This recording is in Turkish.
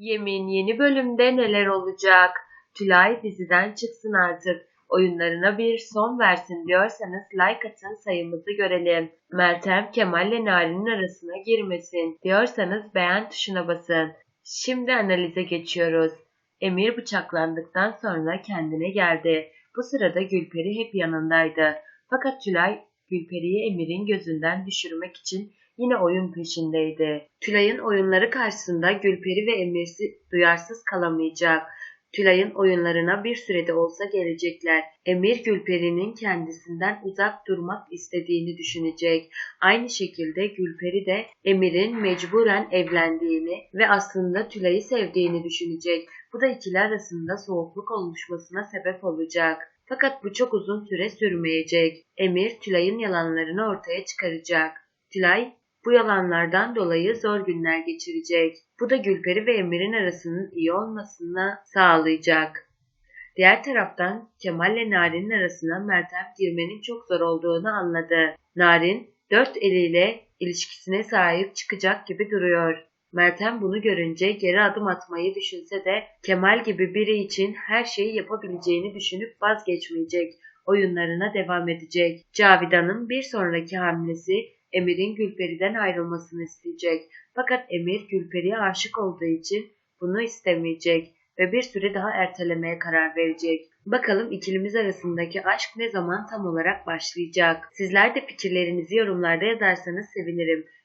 Yemin yeni bölümde neler olacak? Tülay diziden çıksın artık. Oyunlarına bir son versin diyorsanız like atın sayımızı görelim. Meltem Kemal ile Narin'in arasına girmesin diyorsanız beğen tuşuna basın. Şimdi analize geçiyoruz. Emir bıçaklandıktan sonra kendine geldi. Bu sırada Gülperi hep yanındaydı. Fakat Tülay Gülperi'yi Emir'in gözünden düşürmek için yine oyun peşindeydi. Tülay'ın oyunları karşısında Gülperi ve Emir'si duyarsız kalamayacak. Tülay'ın oyunlarına bir sürede olsa gelecekler. Emir Gülperi'nin kendisinden uzak durmak istediğini düşünecek. Aynı şekilde Gülperi de Emir'in mecburen evlendiğini ve aslında Tülay'ı sevdiğini düşünecek. Bu da ikili arasında soğukluk oluşmasına sebep olacak. Fakat bu çok uzun süre sürmeyecek. Emir Tülay'ın yalanlarını ortaya çıkaracak. Tülay bu yalanlardan dolayı zor günler geçirecek. Bu da Gülperi ve Emir'in arasının iyi olmasına sağlayacak. Diğer taraftan Kemal ile Narin'in arasına Meltem girmenin çok zor olduğunu anladı. Narin dört eliyle ilişkisine sahip çıkacak gibi duruyor. Meltem bunu görünce geri adım atmayı düşünse de Kemal gibi biri için her şeyi yapabileceğini düşünüp vazgeçmeyecek. Oyunlarına devam edecek. Cavidan'ın bir sonraki hamlesi Emir'in Gülperi'den ayrılmasını isteyecek. Fakat Emir Gülperi'ye aşık olduğu için bunu istemeyecek ve bir süre daha ertelemeye karar verecek. Bakalım ikilimiz arasındaki aşk ne zaman tam olarak başlayacak? Sizler de fikirlerinizi yorumlarda yazarsanız sevinirim.